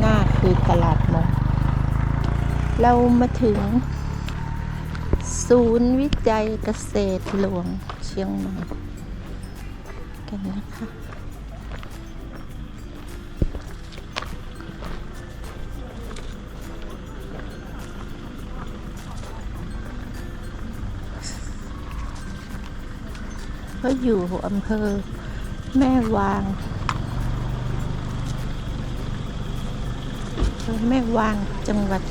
หน้าคือตลาดมงเรามาถึง ศูนย์วิจัยเกษตรหลวงเชียงใหม่กันนะคะก็อยู่อำเภอแม่วาง อำเภอแม่วางจังหวัด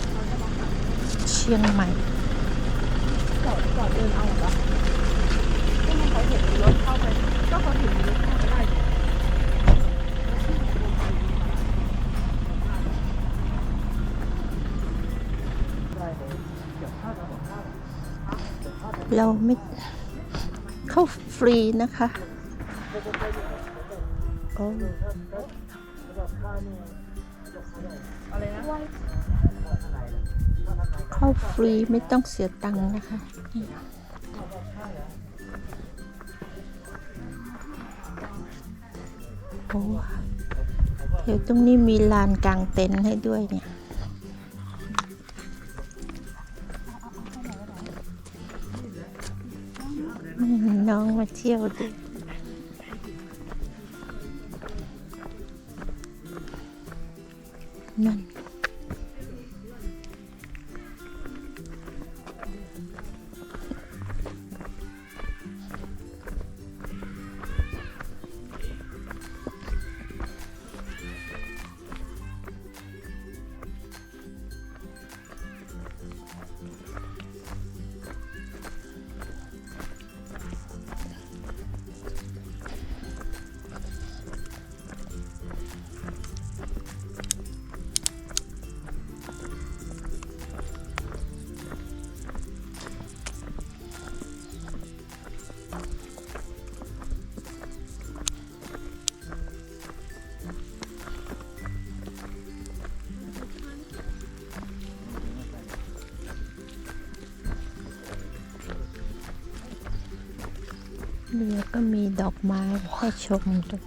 เชียงใหม่จอดจอดเดินเอาเหรอก็มันเขาเห็นมีรถเข้าไปก็เขาเห็นมีรถเข้าไปได้อยู่เราไม่เข้าฟรีนะคะโอ้ เข้าฟรีไม่ต้องเสียตังค์นะคะโอ้เดี๋ยวตรงนี้มีลานกลางเต็นท์ให้ด้วยเนี่ยน้องมาเที่ยวดูนั่น เรือก็มีดอกไม้ให้ชมด้วย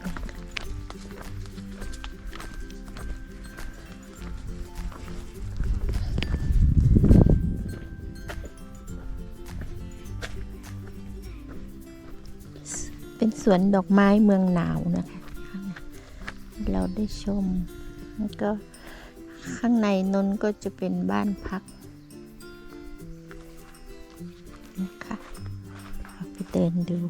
เป็นสวนดอกไม้เมืองหนาวนะคะ เราได้ชม แล้วก็ข้างในนนก็จะเป็นบ้านพักนะคะไปเดินดู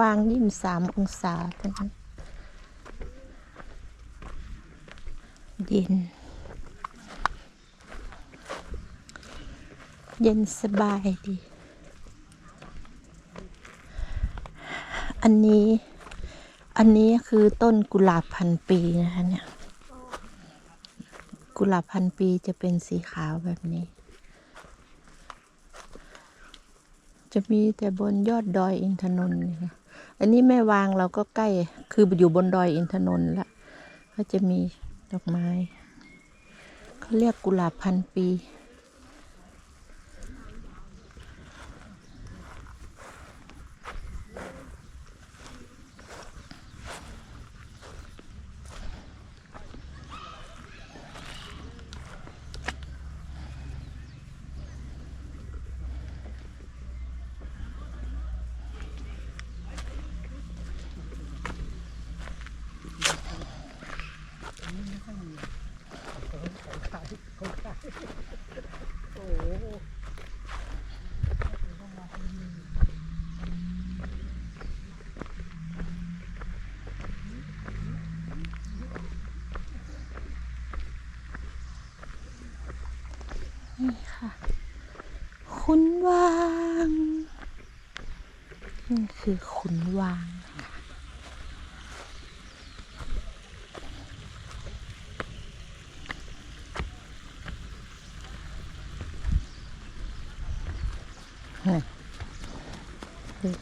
วางยี่สิบสามองศาตอนนี้เย็น เย็นสบายดี อันนี้ อันนี้คือต้นกุหลาบพันปีนะคะเนี่ย กุหลาบพันปีจะเป็นสีขาวแบบนี้จะมีแต่บนยอดดอยอินทนนท์นี่ค่ะ อันนี้แม่วางเราก็ใกล้ คืออยู่บนดอยอินทนนท์ละ ก็จะมีดอกไม้ เขาเรียกกุหลาบพันปี เขุนวางนี่ คือขุนวางนะคะ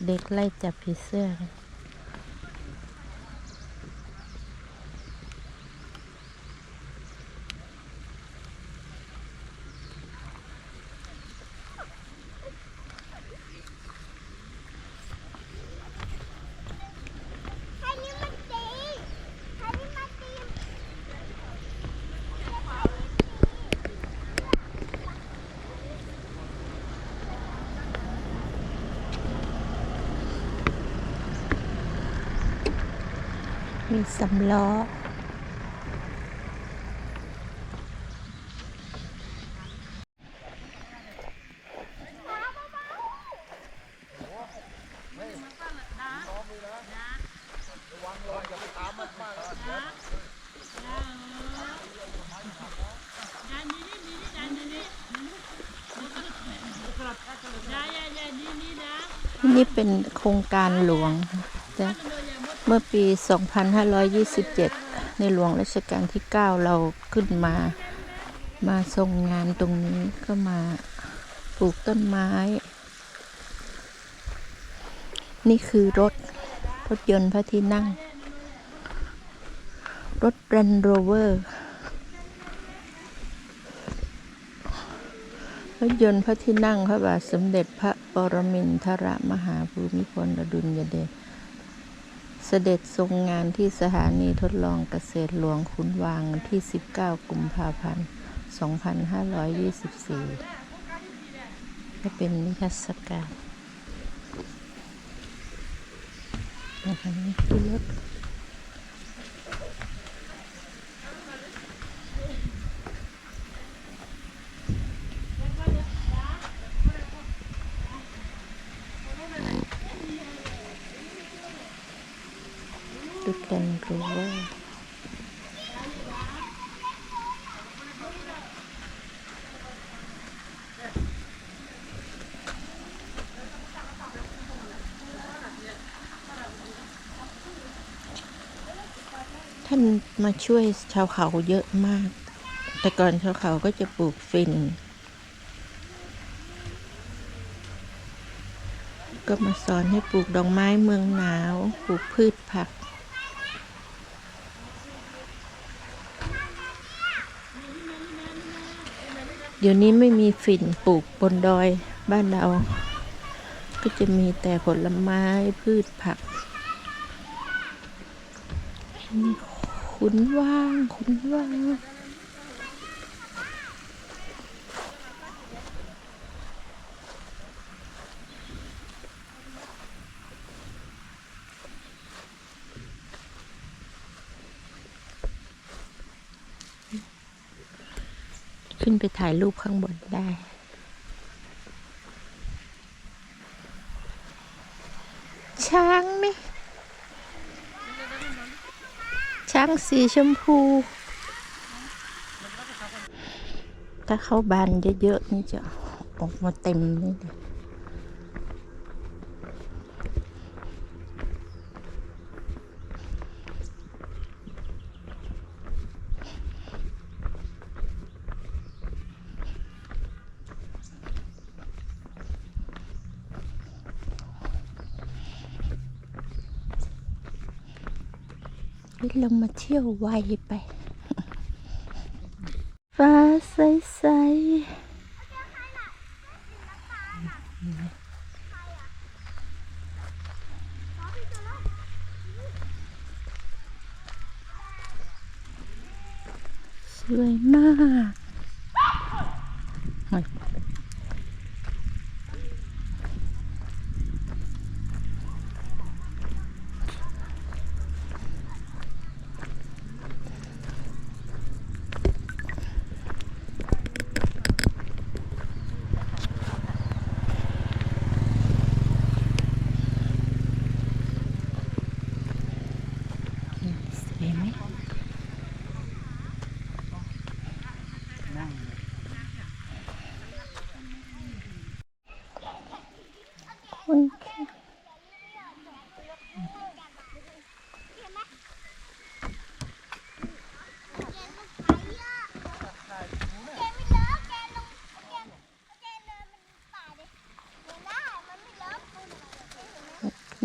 เด็กๆไล่จับผีเสื้อเลย ให้นี่มันตีให้นี่มันตี มี สำล้อนี่เป็นโครงการหลวงแต่ เมื่อปี 2527 ในหลวงรัชกาลที่ 9 เราขึ้นมามาทรงงานตรงนี้ก็มาปลูกต้นไม้ นี่คือรถ รถยนต์พระที่นั่ง รถ Range Rover รถยนต์พระที่นั่งพระบาทสมเด็จพระปรมินทรมหาภูมิพลอดุลยเดช เสด็จทรงงานที่สถานีทดลองเกษตรหลวงขุนวางที่ 19 กุมภาพันธ์ 2524 ก็เป็นนิทรรศการนะคะนี่คือรถ รถแลนด์โรเวอร์ท่านมาช่วยชาวเขาเยอะมาก แต่ก่อนชาวเขาก็จะปลูกฟิน ก็มาสอนให้ปลูกดอกไม้เมืองหนาว ปลูกพืชผัก เดี๋ยวนี้ไม่มีฝิ่นปลูกบนดอยบ้านเรา ก็จะมีแต่ผลไม้พืชผักนี่ขุนว่างขุนว่าง ขึ้นไปถ่ายรูปข้างบนได้ ช้างไหมช้างสีชมพู ถ้าเขาบานเยอะๆนี่จะออกมาเต็มนี่เลย เฮ้ยเรามาเที่ยวไวไป ฟ้าใสๆสวยมากเฮ้ยสวยไหม คุณค่ะ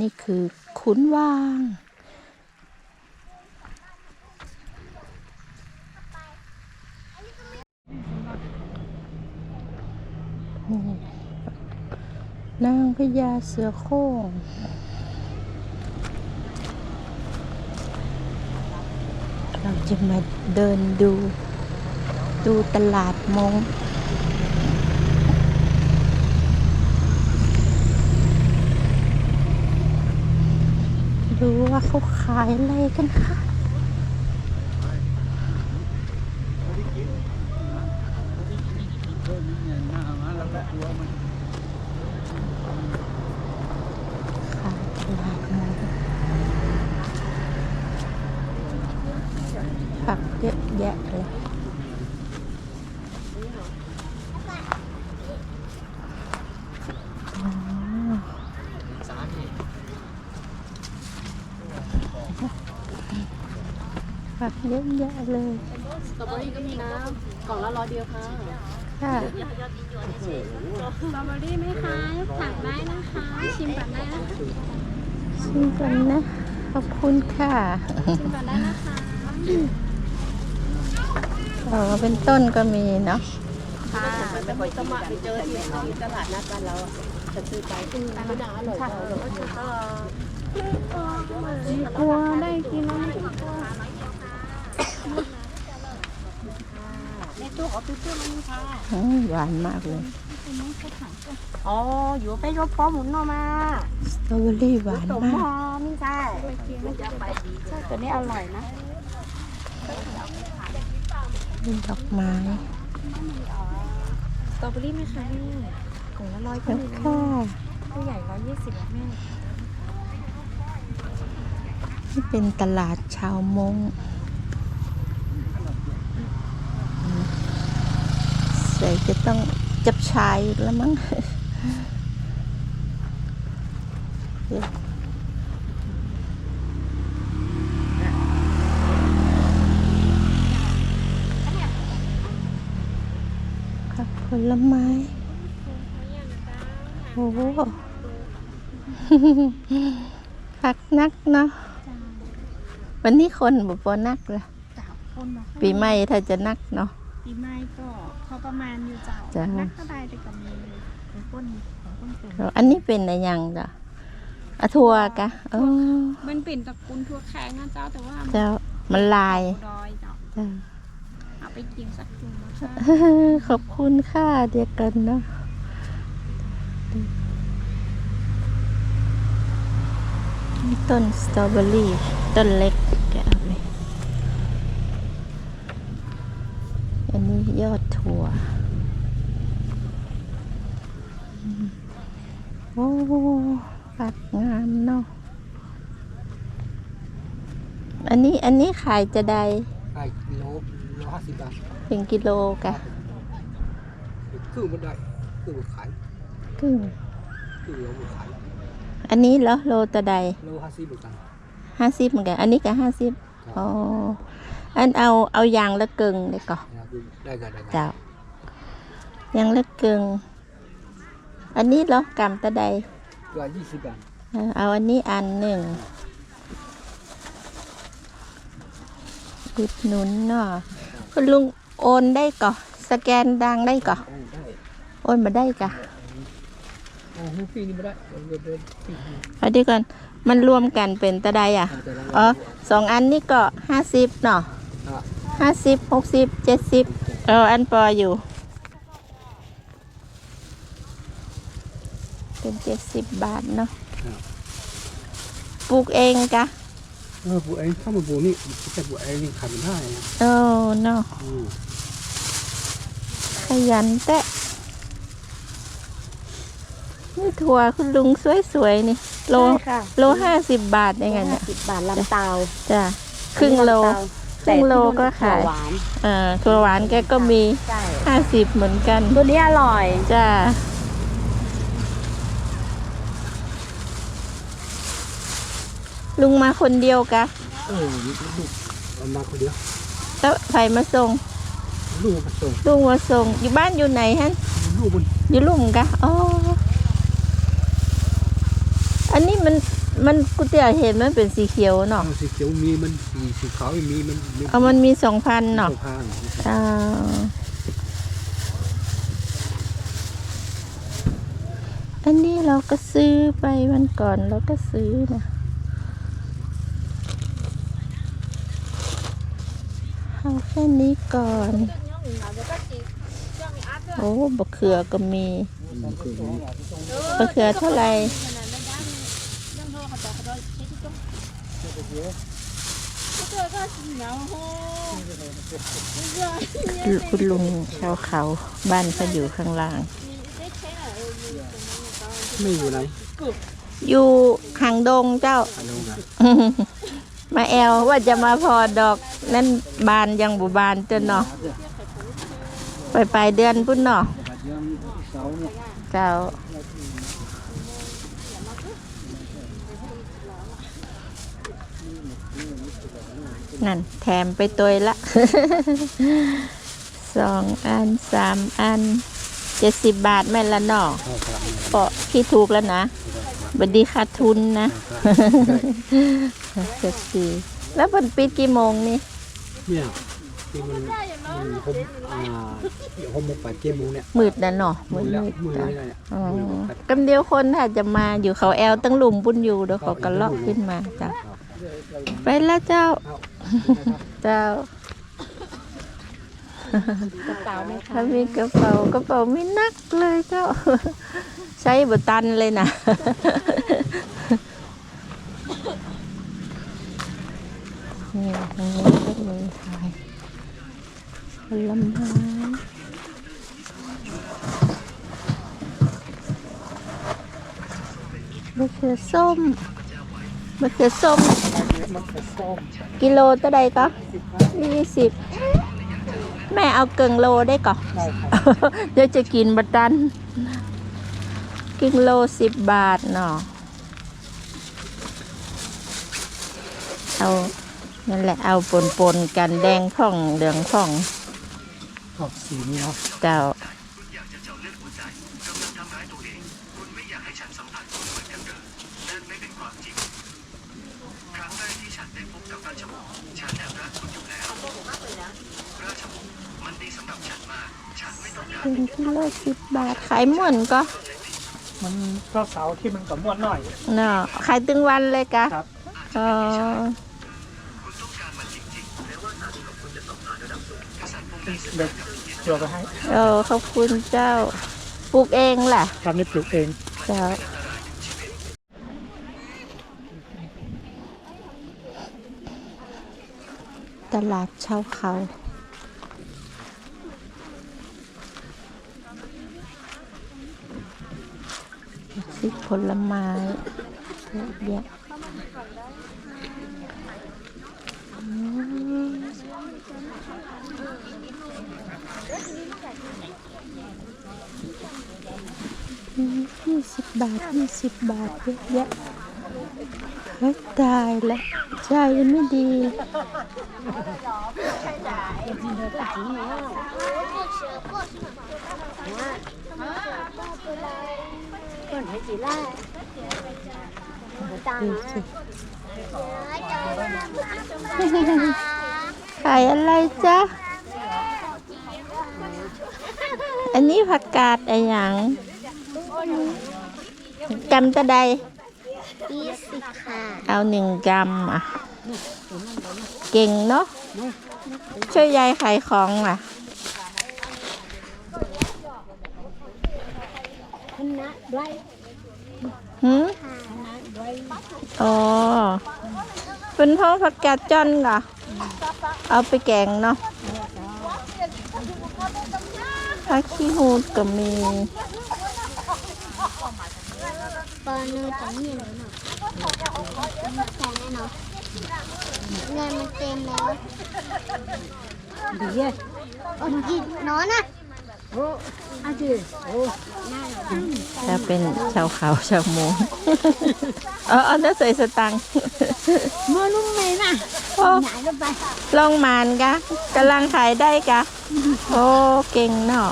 นี่คือขุนวาง นางพญาเสือโคร่งเราจะมาเดินดู ดูตลาดมง ดูว่าเขาขายอะไรกันคะ ขายตลาดมงผักเยอะแยะเลย ผักเยอะแยะเลย สตรอเบอรี่ก็มีนะกล่องละร้อยเดียวค่ะค่ะสตรอเบอรี่ไหมคะสั่งได้นะคะ ชิมก่อนได้นะคะชิมกันนะ ขอบคุณค่ะชิมก่อนได้นะคะอ๋อเป็นต้นก็มีเนาะค่ะเป็นผลไม้ไปเจอที่ตลาดนัดบ้านเราอะจะซื้อไปไม่น่าอร่อยค่ะตัวได้กินแล้ว ในตู้ขอตู้เสื้อมันค่ะอืมหวานมากเลยอ๋ออยู่ไปรถพร้อมหมุนออกมาสตรอเบอรี่หวานสมมาหกอมนี่ใช่ใช่ตัวนี้อร่อยนะ เป็นดอกไม้สตรอเบอรี่ไหมคะนี่กล่องละร้อยก็แล้วมีนะค่ะผู้ใหญ่ร้อยยี่สิบแม่ นี่เป็นตลาดชาวมงอื ใส่จะต้องจับชายอีกแล้วมั้งเดี๋ยวกับผลไม้ โอ้โหคักนักเนาะวันนี้คนบ่พอนักละจ้าคนมาปีใหม่ถ้าจะนักเนาะ ปีใหม่ก็พอประมาณอยู่เจ้าจ้ะ นักก็ได้แต่ก็มีของคนของคนเป็นแล้วอันนี้เป็นอะไรยังจ้ะอะทัวกะเออมันเป็นตระกูลทั่วแข้งนะเจ้าแต่ว่าเจ้ามันลายดอยเจ้าจ้ะ เอาไปกินสักถุงนะคะขอบคุณค่ะเดียวกันเนาะนี่ต้นสตรอเบอรี่ต้นเล็กแกเอาเลยอั นนี้ยอดถั่วอืมโอ้ปักงามเนาะ อันนี้อันนี้ขายจะได้ไอ้กิโลโลห้าสิบบาทเป็นกิโลกะครึ่งมันได้ครึ่งมันขายครึ่งครึ่งโลมันขายอันนี้เหรอโลตะใดโลห้าสิบเหมือนกันห้าสิบเหมือนกัน อันนี้ก็ห้าสิบอ๋อ อันเอาเอายางละเกิงเลยก่อนนะครับคือได้กันได้กันเจ้ายางละเกิงอันนี้เหรอกำตะใดก็ยี่สิบบาทเออเอาอันนี้อันหนึ่งอุดหนุนเนาะคุณลุงโอนได้ก่อสแกนดังได้ก่อโอ้ได้โอนมาได้กะโอ้โหปีนี้ไม่ได้เดินเดินปีนี้เอาดีก่อนมันรวมกันเป็นตะใดอะทำแต่ละอ๋อสองอันนี้ก็ห้าสิบเนาะอะ ห้าสิบหกสิบเจ็ดสิบเอออันปออยู่ เป็นเจ็ดสิบบาทเนาะปลูกเองกะเออบัวเองถ้ามันบัวนี่แต่บัวเองนี่ขายไม่ได้นะโอ้เนาะอืมขยันแตะนี่ถั่วคุณลุงสวยๆนี่ โลค่ะโลห้าสิบบาทยังไงเนี่ยสิบบาทลำเตาจ้ะครึ่งโล ครึ่งโลก็ขาย หวานเออตัวหวานแกก็มีห้าสิบเหมือนกัน ตัวนี้อร่อย จ้า ลุงมาคนเดียวกะเออลูกมาคนเดียวแล้วครมาส่ง ลูกมาส่งลุงมาส่ง อยู่บ้านอยู่ไหนฮะอลูกมันอยู่ลุ่มกะอ๋อ อันนี้มัน มันกูเตียเห็นมันเป็นสีเขียวเนาะสีเขียวมีมันสีสีขาวไม่มีมันเอามันมีสองพันเนาะสองพันอ่าอันนี้เราก็ซื้อไปวันก่อนเราก็ซื้อนะเอาแค่นี้ก่อน โอ้บะเขือก็มีบะเขือเท่าไหร่ คุณลุงชาวเขา บ้านเขาอยู่ข้างล่าง ไม่อยู่ไหนอยู่หางดงเจ้า มาแอลว่าจะมาพอดอก นั่นบานยังบุบานจ้าเนาะไปปลายเดือนพุ่นเนาะเจ้า นั่น แถมไปตัวละสองอันสามอันเจ็ดสิบบาทแม่นละเนาะเข้าพลังเปาะพี่ถูกแล้วนะบัดดีขาดทุนนะเจ็ดสี่แล้วมันปิดกี่โมงนี่เนี่ยที่มันมันผมอ่าเดี๋ยวผมมาปัดเจมูเนี่ยมืดนะเนาะมืมืดอแล้วมืดมือจ้ะเลยเนี่ยอ๋อมือปัดกำเดียวคนถ้าจะมาอยู่เขาแอลตั้งหลุมปุ้นอยู่เดี๋ยวเขากระเลาะขึ้นมาจ้ะ ไปแล้วเจ้า เจ้าเปล่าไหมคะถ้ามีกระเป๋ากระเป๋าไม่นักเลยเจ้า ใช้บตันเลยนะนี่ทางนี้ก็มีขายผลไม้มะเขือส้มมะเขือส้มมัน กระส้มกิโลเท่าใดก็ยี่สิบแม่เอาเกิงโลได้ก่อนได้ครับเดี๋ยวจะกินบัตันกิโลสิบบาทเนาะเอานั่นแหละเอาปนปนๆกันแดงพ่องเหลืองพ่องออกสีนี้เนาะเจ้า เป็นกิโลสิบบาท ขายห ม่วนก็ มันก็เสาที่มันกับม้วนหน่อย เนาะขายตึงวันเลยกะครับอ๋อเดี๋ยวเดี๋ยวไปให้เออขอบคุณเจ้า ปลูกเองล่ะทำนี่ปลูกเองเจ้า ตลาดเช่าเขา สิผลไม้เยอะแยะยี่สิบบาทยี่สิบบาทเยอะแยะเฮ้ยตายแล้วใจไม่ดี ดูสิขายอะไรจ๊ะ อันนี้ผักกาดอะไรอย่างกำตะไดยี่สิบค่ะ เอาหนึ่งกำอะ เก่งเนาะ ช่วยยายขายของล่ะคณะด้วย หืมอ๋อเป็นพ่อผักกาดจ้อนเหรอเอาไปแกงเนาะผักขี้หูดก็มีปอนูจะมีหรือเปล่าแพงแน่นอนเงินมันเต็มแล้วดีเยอะโอ้ยน้อนอะ โอ้อาจืโอ้น่ารักจะเป็นชาวเขาชาวมงเออเอาแล้วใส่สตังค์เมื่อลุงเลยน่ะโอ้ไหนก็ไปลองมานกะกำลังขายได้กะ โอ้เก่งเนาะ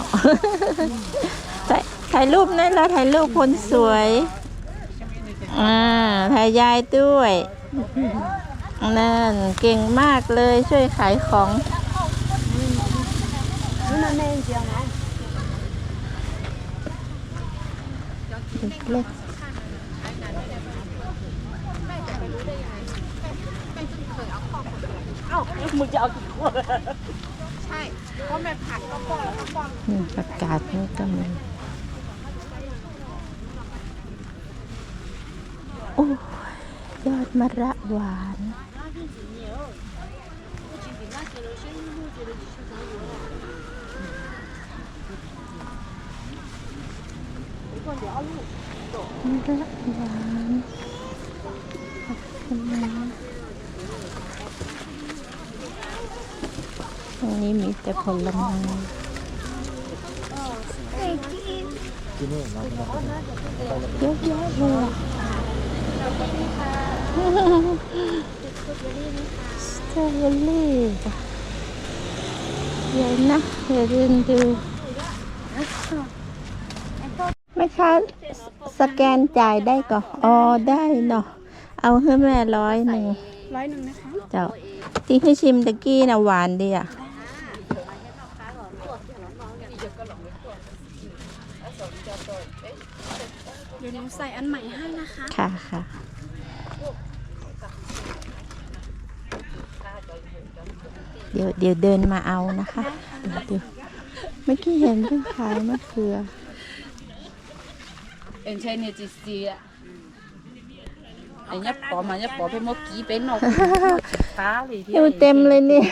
ถ่ายถ่ายรูปนั่นแล้วถ่ายรูปคนสวย อ่าถ่ายยายด้วยนั่นเก่งมากเลยช่วยขายของ นี่มันไม่ เล็กเอ้ามึงจะเอากี่ขวดใช่เพราะแม่ผัดก็ป้อนแล้วก็ป้อนนี่ประกาศนี่ก็มีโอ้ยยอดมะระหวาน มะระหวานขอบคุณนะตรงนี้มีแต่ผลไม้ที่นี่เราเยอะแยะเลยอะสตรอเบอรี่จ้ะเดี๋ยวนะเดี๋ยวเดินดู ไม่คะสแกนจ่ายได้ก่อนอ๋อได้เนาะเอาให้แม่ร้อยหนึ่งร้อยหนึ่งนะคะเจ้าที่ให้ชิมตะกี้นะหวานดีอะเดี๋ยวหนูใส่อันใหม่ให้นะคะ ค่ะค่ะเดี๋ยวเดี๋ยวเดินมาเอานะคะเดี๋ยวเดี๋ยวเมื่อกี้เห็นเพิ่งขายมะเขือ em chơi này chỉ gì ạ anh nhấp bỏ mà nhấp bỏ phải một ký bên nó phá thì อยู่เต็มเลยเนี่ย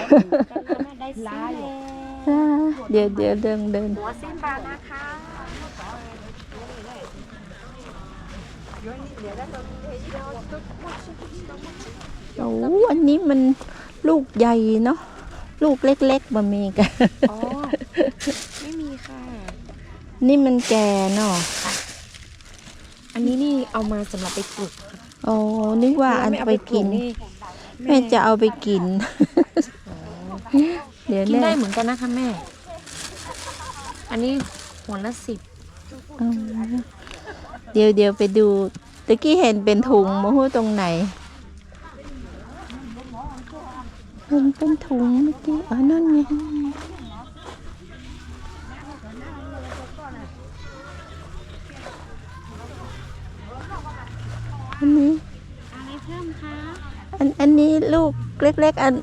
ได้สิเลยเดี๋ยวเดี๋ยวเดินเดินหัวสิบบาทนะคะโอ้อันนี้มันลูกใหญ่เนาะลูกเล็กๆบะมีกัน อ๋อ ไม่มีค่ะ นี่มันแก่เนาะ อันนี้นี่เอามาสำหรับไปปลูกโอ้นึกว่าอันไปกิน แม่จะเอาไปกิน เดี๋ยวกินแน่ได้เหมือนกันนะคะแม่ อันนี้หัวละสิบอืมเดี๋ยวเดี๋ยวไปดูตะกี้เห็นเป็นถุงมาหู้ตรงไหนเห็นเป็นถุงเมื่อกี้อ๋อนั่นไง อันนี้อะไรเพิ่มคะอันอันนี้ลูกเล็กๆ อัน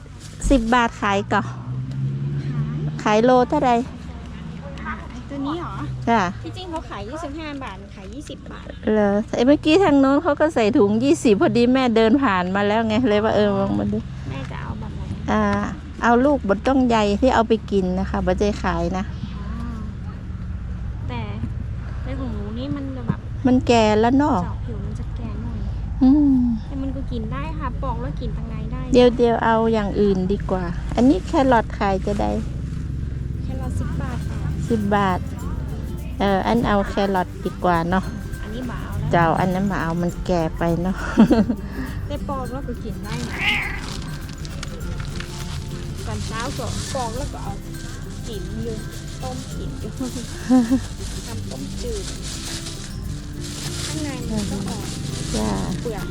สิบบาทขายก่อนขายโลเท่าไรไอ้ตัวนี้เหรอจ้ะที่จริงเขาขาย 25 บาท ขาย 20 บาทเหรอไอ้เมื่อกี้ทางโน้นเขาก็ใส่ถุงยี่สิบพอดีแม่เดินผ่านมาแล้วไงเลยว่าเออลองมาดูแม่จะเอาแบบไหนอ่า เอาลูกบดต้องใยที่เอาไปกินนะคะบัจขายนะแต่ในของหนูนี่มันจะแบบมันแก่แล้วเนาะ ก็กินได้ค่ะปอกแล้วกินทางในได้เดี๋ยวเดี๋ยวเอาอย่างอื่นดีกว่า อันนี้แครอทขายจะได้แค่เราสิบบาทค่ะสิบบาท เอออันเอาแครอทดีกว่าเนาะอันนี้บาทเอาแล้วเจ้าอันนั้นมาเอามันแก่ไปเนาะแต่ปอกแล้วก็กินได้นะตอนเช้าก็ปอกแล้วก็เอากินอยู่ต้มกินอยู่ทำต้มจืดข้างในมันก็ออกจ้าเปลือก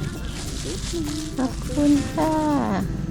ขอบคุณค่ะ